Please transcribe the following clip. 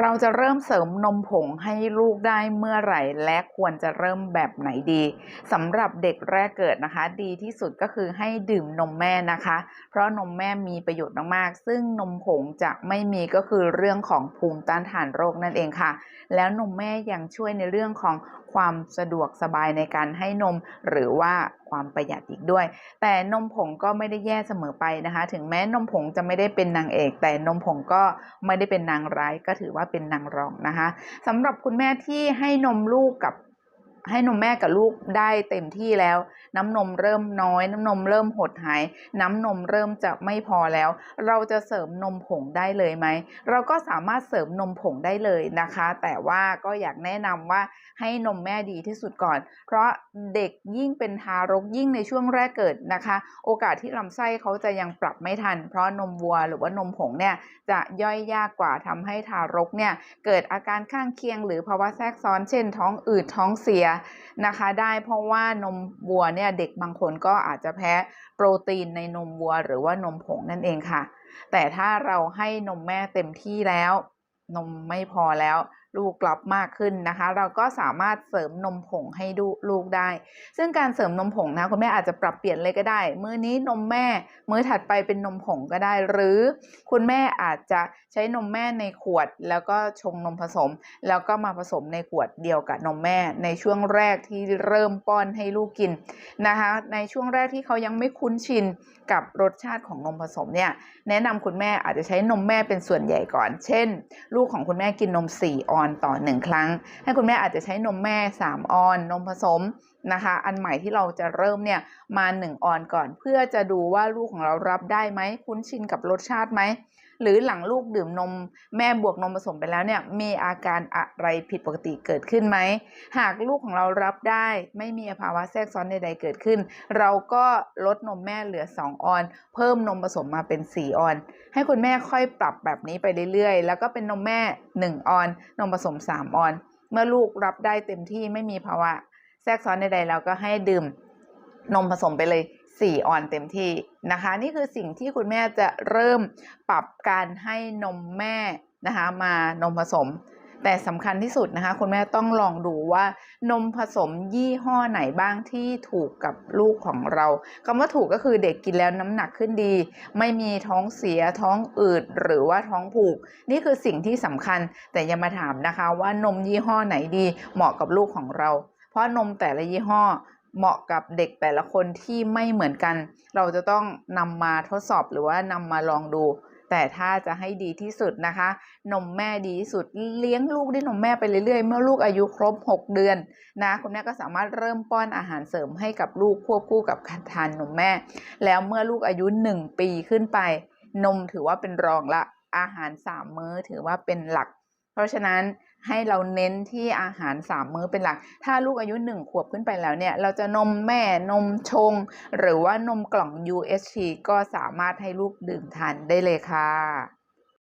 เราจะเริ่มเสริมนมผงให้ลูกได้เมื่อไหร่ และควรจะเริ่มแบบไหนดีสำหรับเด็กแรกเกิดนะคะ ดีที่สุดก็คือให้ดื่มนมแม่นะคะ เพราะนมแม่มีประโยชน์มากๆ ซึ่งนมผงจะไม่มีก็คือเรื่องของภูมิต้านทานโรคนั่นเองค่ะ แล้วนมแม่ยังช่วยในเรื่องของ ความสะดวกสบายในการให้นม หรือว่าความประหยัดอีกด้วย แต่นมผงก็ไม่ได้แย่เสมอไปนะคะ ถึงแม้นมผงจะไม่ได้เป็นนางเอก แต่นมผงก็ไม่ได้เป็นนางร้ายก็ถือว่าเป็นนางรองนะคะสำหรับคุณแม่ที่ให้นมลูกกับ ให้นมแม่กับลูกได้เต็มที่แล้ว น้ำนมเริ่มน้อย น้ำนมเริ่มหดหาย น้ำนมเริ่มจะไม่พอแล้ว เราจะเสริมนมผงได้เลยไหม เราก็สามารถเสริมนมผงได้เลยนะคะ แต่ว่าก็อยากแนะนำว่าให้นมแม่ดีที่สุดก่อน เพราะเด็กยิ่งเป็นทารกยิ่งในช่วงแรกเกิดนะคะ โอกาสที่ลำไส้เขาจะยังปรับไม่ทัน เพราะนมวัวหรือว่านมผงเนี่ยจะย่อยยากกว่าทำให้ทารกเนี่ยเกิดอาการข้างเคียง หรือภาวะแทรกซ้อนเช่น ท้องอืดท้องเสียนะคะ ได้เพราะว่านมวัวเนี่ยเด็กบางคนก็อาจจะแพ้โปรตีนในนมวัว หรือว่านมผงนั่นเองค่ะ แต่ถ้าเราให้นมแม่เต็มที่แล้ว นมไม่พอแล้ว ลูกกลับมากขึ้นนะคะ เราก็สามารถเสริมนมผงให้ดูลูกได้ ซึ่งการเสริมนมผงนะคุณแม่อาจจะปรับเปลี่ยนเลยก็ได้ มื้อนี้นมแม่ มื้อถัดไปเป็นนมผงก็ได้ หรือคุณแม่อาจจะใช้นมแม่ในขวด แล้วก็ชงนมผสม แล้วก็มาผสมในขวดเดียวกับนมแม่ ในช่วงแรกที่เริ่มป้อนให้ลูกกินนะคะ ในช่วงแรกที่เขายังไม่คุ้นชินกับรสชาติของนมผสมเนี่ยแนะนำคุณแม่อาจจะใช้นมแม่เป็นส่วนใหญ่ก่อน เช่น ลูกของคุณแม่กินนม4ออนอนต่อ 1 ครั้ง ให้คุณแม่อาจจะใช้นมแม่ 3 ออน นมผสมนะคะ อันใหม่ที่เราจะเริ่มเนี่ยมา 1 ออนก่อน เพื่อจะดูว่าลูกของเรารับได้ไหม คุ้นชินกับรสชาติไหมหรือหลังลูกดื่มนมแม่บวกนมผสมไปแล้วเนี่ยมีอาการอะไรผิดปกติเกิดขึ้นไหม หากลูกของเรารับได้ ไม่มีภาวะแทรกซ้อนใดๆเกิดขึ้น เราก็ลดนมแม่เหลือ 2 ออน เพิ่มนมผสมมาเป็น 4 ออน ให้คุณแม่ค่อยปรับแบบนี้ไปเรื่อยๆ แล้วก็เป็นนมแม่ 1 ออน นมผสม 3 ออน เมื่อลูกรับได้เต็มที่ไม่มีภาวะแทรกซ้อนใดๆเราก็ให้ดื่มนมผสมไปเลย 4 ออนเต็มที่นะคะ นี่คือสิ่งที่คุณแม่จะเริ่มปรับการให้นมแม่นะคะมานมผสม แต่สำคัญที่สุดนะคะ คุณแม่ต้องลองดูว่านมผสมยี่ห้อไหนบ้างที่ถูกกับลูกของเราคำว่าถูกก็คือเด็กกินแล้วน้ำหนักขึ้นดี ไม่มีท้องเสียท้องอืดหรือว่าท้องผูก นี่คือสิ่งที่สำคัญแต่อย่ามาถามนะคะว่านมยี่ห้อไหนดีเหมาะกับลูกของเรา เพราะนมแต่ละยี่ห้อ เหมาะกับเด็กแต่ละคนที่ไม่เหมือนกัน เราจะต้องนำมาทดสอบหรือว่านำมาลองดู แต่ถ้าจะให้ดีที่สุดนะคะ นมแม่ดีที่สุดเลี้ยงลูกด้วยนมแม่ไปเรื่อยๆ เมื่อลูกอายุครบ 6 เดือนนะคุณแม่ก็สามารถเริ่มป้อนอาหารเสริมให้กับลูกควบคู่กับการทานนมแม่ แล้วเมื่อลูกอายุ 1 ปีขึ้นไป นมถือว่าเป็นรองละอาหาร 3 มื้อถือว่าเป็นหลัก เพราะฉะนั้น ให้เราเน้นที่อาหาร 3 มื้อเป็นหลัก ถ้าลูกอายุ 1 ขวบขึ้นไปแล้วเนี่ย เราจะนมแม่นมชง หรือว่านมกล่อง UHT ก็สามารถให้ลูกดื่มทานได้เลยค่ะ